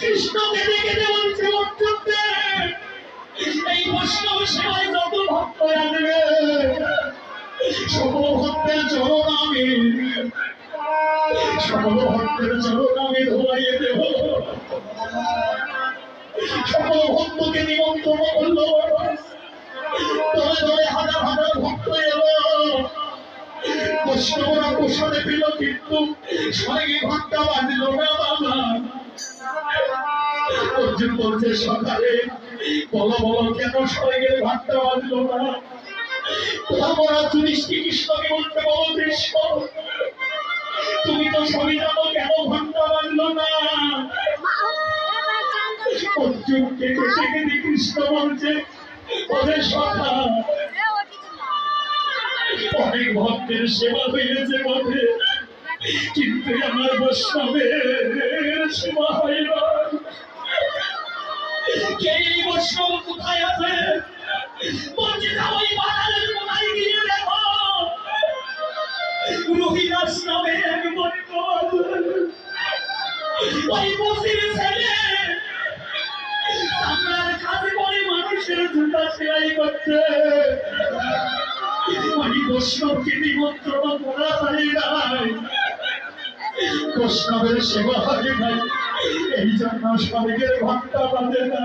কৃষ্ণ কেঁদে কেঁদে বলছে অর্জুনকে এই বৈষ্ণব সেবায় যত ভক্ত আসবে সকল ভক্তের চরণ আমি সকল ভক্তের চরণ আমি ধোয়াইয়ে দেব। সকল ভক্তকে নিমন্ত্রণ করল। দলে দলে হাজার হাজার ভক্ত এলো। বৈষ্ণবরা প্রসাদে পেল কিন্তু স্বর্গে ঘণ্টা বাজল না বাবা। অর্জুন বলছে সকালে বলো বলো কেন স্বর্গের ঘণ্টা বাজলো না? তারপর শ্রীকৃষ্ণকে বলতে বলো তুমি তো সবই জানো কেন ঘণ্টা বাজলো না? কেটে কৃষ্ণ বলছে ওদের সখা, অনেক ভক্তের সেবা হয়েছে বটে। কিন্তু আমার বৈষ্ণবের সেবা হয় না এই বৈষ্ণব কোথায় আছে? আপনার মানুষের জুতা সেলাই করছে ওই বৈষ্ণবকে নিমন্ত্রণ করা হয় নাই। বৈষ্ণবের সেবা হয় নাই। এই জন্য স্বর্গের ঘণ্টা বাজে না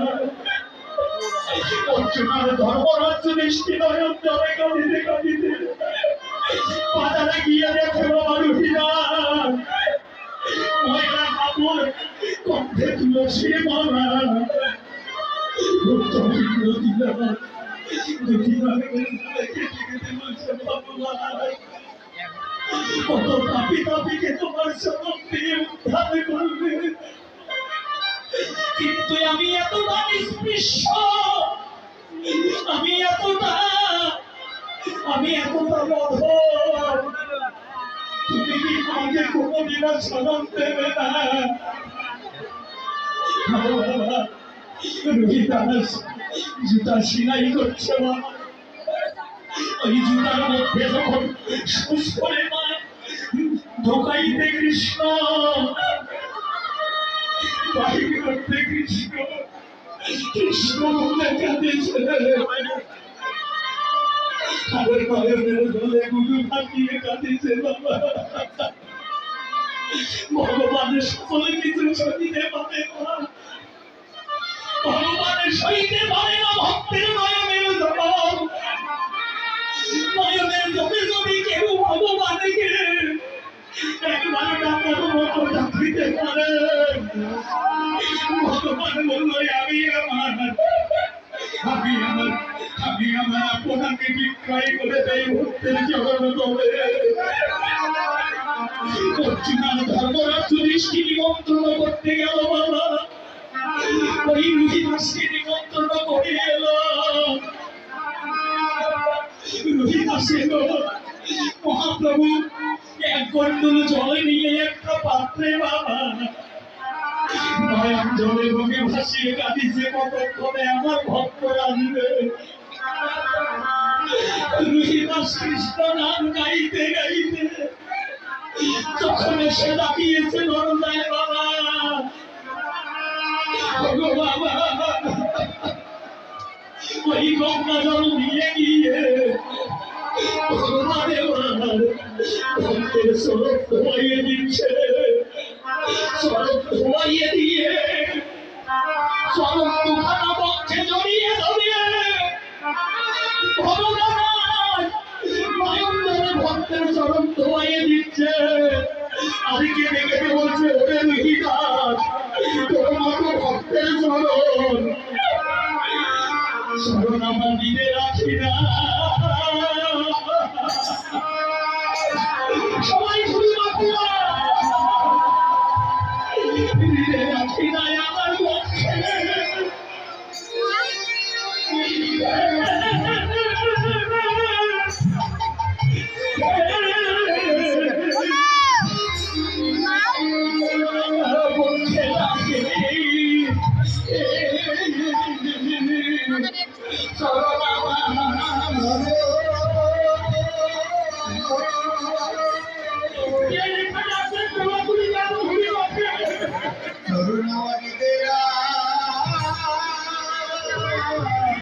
অর্জুনার ধর্মরাজ্য দৃষ্টি নয়ন জলে কাঁদিতে কাঁদিতে বাজারে গিয়ে দেখে রুহিরা ময়লা কাপড় কণ্ঠে তুলসী রক্ত কত পাপি পাপিকে তোমার সনম উদ্ধার করবে? কিন্তু আমি এতটা নিষ্পৃষ্ট, আমি এতটা আমি এতটা তুমি কি আমাকে দেবে না? জুতা সিলাই করছে মা। ওই জুতার মধ্যে যখন সুস করে মা ঢোকাইতে কৃষ্ণ বাহির করতে কৃষ্ণ নয়নের জলে গুরু থাকিয়ে কাঁদিছে বাবা ভগবানের সকলে কিছু সহিতে পারে না ভগবানের সহিতে পারে না ভক্তের নয়নের জল নয়নের জলে যদি কেউ ভগবানকে একবার ডাকার মতো ডাকিতে পারে আমি আমার আমি আমার আমি আমার আপনাকে বিক্রয় করে অর্জুনার ধর্মরাজ দৃষ্টি নিমন্ত্রণ করতে গেল বাবা ওই নিমন্ত্রণ করে এলো রুহিদাস এলো মহাপ্রভু এক কন্ডল জল নিয়ে একটা পাত্রে বাবা জলে বুকে ভাসিয়ে কাঁদিছে, কতক্ষণে আমার ভক্ত আসবে? রুহিদাস কৃষ্ণ নাম গাইতে গাইতে যখন এসে দাঁড়িয়েছে নরদায় বাবা, ওগো বাবা, ওই গঙ্গা জল নিয়ে গিয়ে ভগবানে আমার ভক্তের স্বরূপ ধোয়াইয়ে দিচ্ছে, স্বরূপ ধোয়াইয়ে দিয়ে স্মরণ আমার দিনে রাখি না। Yeah.